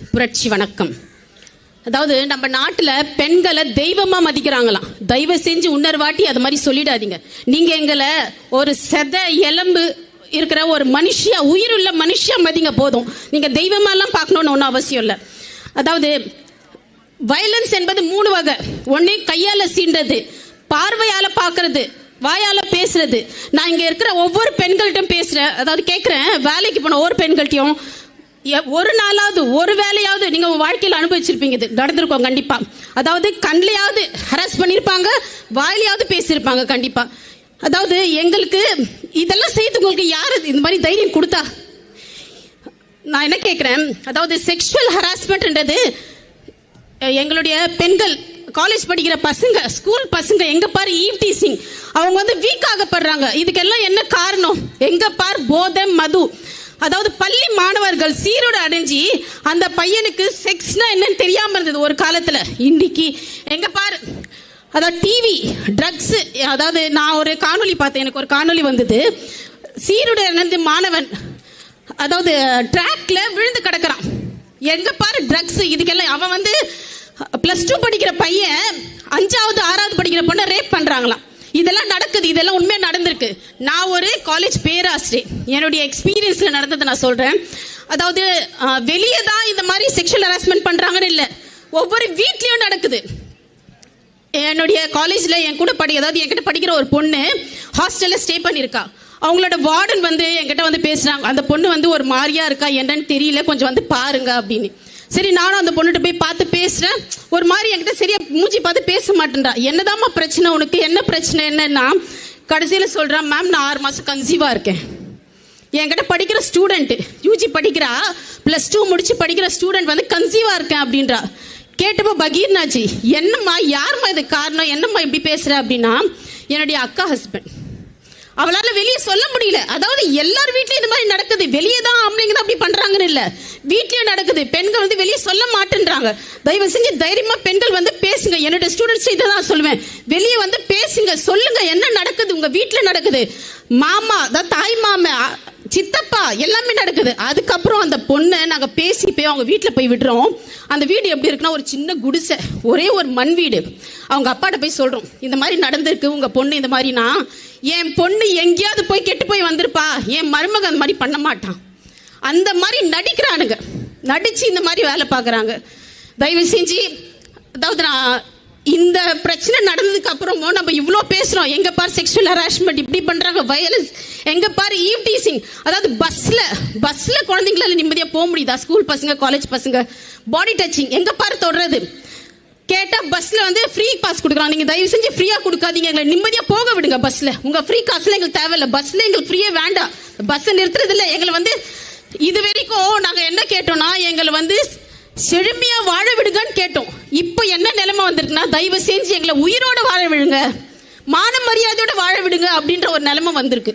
புரட்சி வணக்கம். அதாவது நம்ம நாட்டில் பெண்களை தெய்வமா மதிக்கிறாங்களாம். தயவு செஞ்சு உன்னர்வாட்டி அது மாதிரி சொல்லிடாதீங்க. நீங்க எங்களை ஒரு செத எலும்பு இருக்கிற ஒரு மனுஷியா உள்ள மனுஷியா மதிங்க போதும். நீங்க தெய்வமாலாம் பார்க்கணும்னு ஒன்றும் அவசியம் இல்லை. அதாவது வயலன்ஸ் என்பது மூணு வகை. ஒண்ணு கையால சீண்டது பார்வையால பார்க்கறது வாயால பேசுறது. நான் இங்க இருக்கிற ஒவ்வொரு பெண்கள்கிட்டும் பேசுறேன். அதாவது கேட்கிறேன் வேலைக்கு போன ஒவ்வொரு பெண்கள்கிட்டயும் ஒரு நாளாவது ஒரு வேலையாவது நீங்க உங்க வாழ்க்கையில அனுபவிச்சிருப்பீங்க. இது நடந்திருக்கோம் கண்டிப்பா. அதாவது கண்லையாவது ஹராஸ் பண்ணிருப்பாங்க வாயிலையாவது பேசியிருப்பாங்க கண்டிப்பா. அதாவது எங்களுக்கு இதெல்லாம் செய்து உங்களுக்கு யாரு இந்த மாதிரி தைரியம் கொடுத்தா? நான் என்ன கேட்கிறேன் அதாவது செக்ஷுவல் ஹராஸ்மெண்ட்ன்றது எங்களுடைய பெண்கள் காலேஜ் படிக்கிற பசங்க ஸ்கூல் பசங்க எங்க பார் ஈவ் டீசிங் அவங்க வந்து வீக் ஆகப்படுறாங்க. இதுக்கெல்லாம் என்ன காரணம்? எங்க பார் போதை மது. அதாவது பள்ளி மாணவர்கள் சீரோடு அடைஞ்சி அந்த பையனுக்கு செக்ஸ்னா என்னன்னு தெரியாம இருந்தது ஒரு காலத்துல. இன்னைக்கு எங்க பாரு. அதாவது டிவி ட்ரக்ஸ் அதாவது நான் ஒரு காணொளி பார்த்தேன். எனக்கு ஒரு காணொளி வந்தது. சீருடை இணைந்து மாணவன் அதாவது ட்ராக்ல விழுந்து கிடக்குறான். எங்க பாரு ட்ரக்ஸ் இதுக்கெல்லாம் அவன் வந்து பிளஸ் டூ படிக்கிற பையன் அஞ்சாவது ஆறாவது படிக்கிற பொண்ணை ரேப் பண்றாங்களாம். இதெல்லாம் நடக்குது இதெல்லாம் உண்மையாக நடந்திருக்கு. நான் ஒரு காலேஜ் பேராசிரியர். என்னுடைய எக்ஸ்பீரியன்ஸில் நடந்ததை நான் சொல்கிறேன் அதாவது வெளியே தான் இந்த மாதிரி செக்ஷுவல் ஹராஸ்மெண்ட் பண்ணுறாங்கன்னு இல்லை. ஒவ்வொரு வீட்லேயும் நடக்குது. என்னுடைய காலேஜில் என் கூட படி அதாவது என்கிட்ட படிக்கிற ஒரு பொண்ணு ஹாஸ்டலில் ஸ்டே பண்ணியிருக்கா. அவங்களோட வார்டன் வந்து என்கிட்ட வந்து பேசுகிறாங்க அந்த பொண்ணு வந்து ஒரு மாதிரியா இருக்கா என்னன்னு தெரியல. கொஞ்சம் வந்து பாருங்க அப்படின்னு. சரி நானும் அந்த பொண்ணுகிட்ட போய் பார்த்து பேசுறேன். ஒரு மாதிரி என்கிட்ட சரியா மூஞ்சி பார்த்து பேச மாட்டேன்றா. என்னதாம்மா பிரச்சனை உனக்கு? என்ன பிரச்சனை? என்னன்னா கடைசியில சொல்றான் மேம் நான் ஆறு மாசம் கன்சீவா இருக்கேன். என்கிட்ட படிக்கிற ஸ்டூடெண்ட் யூஜி படிக்கிறா பிளஸ் டூ முடிச்சு படிக்கிற ஸ்டூடெண்ட் வந்து கன்சீவா இருக்கேன் அப்படின்றா. கேட்டப்போ பகீர்னாஜி என்னம்மா யாரும்மா இது காரணம்? என்னம்மா இப்படி பேசுற? அப்படின்னா என்னுடைய அக்கா ஹஸ்பண்ட் அவளால வெளியே சொல்ல முடியல. அதாவது எல்லார் வீட்லயும் இந்த மாதிரி நடக்குது. வெளியே தான் ஆம்பளைங்க தான் அப்படி பண்றாங்கன்னு இல்ல. வீட்லயும் நடக்குது. பெண்கள் வந்து வெளியே சொல்ல மாட்டேன்றாங்க. தயவு செஞ்சு தைரியமா பெண்கள் வந்து பேசுங்க. என்னோட ஸ்டூடெண்ட்ஸ் இதை தான் சொல்லுவேன். வெளியே வந்து பேசுங்க. சொல்லுங்க. என்ன நடக்குது? உங்க வீட்டுல நடக்குது. மாமா அதாவது தாய் மாமா சித்தப்பா எல்லாமே நடக்குது. அதுக்கப்புறம் அந்த பொண்ணை நாங்க பேசி போய் அவங்க வீட்டில் போய் விடுறோம். அந்த வீடு எப்படி இருக்குன்னா ஒரு சின்ன குடிசை. ஒரே ஒரு மண் வீடு. அவங்க அப்பாட்ட போய் சொல்றோம். இந்த மாதிரி நடந்திருக்கு. உங்க பொண்ணு இந்த மாதிரினா என் பொண்ணு எங்கேயாவது போய் கெட்டு போய் வந்திருப்பா. என் மருமகன் அந்த மாதிரி பண்ண மாட்டான். அந்த மாதிரி நடிக்கிறானுங்க. நடிச்சு இந்த மாதிரி வேலை பார்க்குறாங்க. தயவு செஞ்சு அதாவது நான் இந்த பிரச்சனை நடந்ததுக்கு அப்புறமும் நம்ம இவ்வளோ பேசுறோம். எங்க பார் செக்ஷுவல் ஹராஸ்மெண்ட் இப்படி பண்றாங்க வயலன்ஸ் எங்க பார் ஈவ் டீசிங் அதாவது பஸ்ல பஸ்ல குழந்தைங்களால நிம்மதியா போக முடியுதா? ஸ்கூல் பசங்க காலேஜ் பசங்க பாடி டச்சிங் எங்க பார் தொடுறது? கேட்டா பஸ்ல வந்து ஃப்ரீ பாஸ் கொடுக்குறான் நீங்க தயவு செஞ்சு ஃப்ரீயா கொடுக்காதீங்க. எங்களை நிம்மதியா போக விடுங்க பஸ்ல உங்க ஃப்ரீ காசுல எங்களுக்கு தேவையில்ல. பஸ்ல எங்களுக்கு ஃப்ரீயே வேண்டாம். பஸ் நிறுத்துறது இல்ல எங்களை வந்து இது வரைக்கும் நாங்க என்ன கேட்டோம்னா எங்களை வந்து செழுமையா வாழ விடுங்கன்னு கேட்டோம். இப்போ என்ன நிலைமை வந்திருக்குன்னா தயவு செஞ்சு எங்களை உயிரோட வாழ விடுங்க. மான மரியாதையோட வாழ விடுங்க அப்படின்ற ஒரு நிலைமை வந்திருக்கு.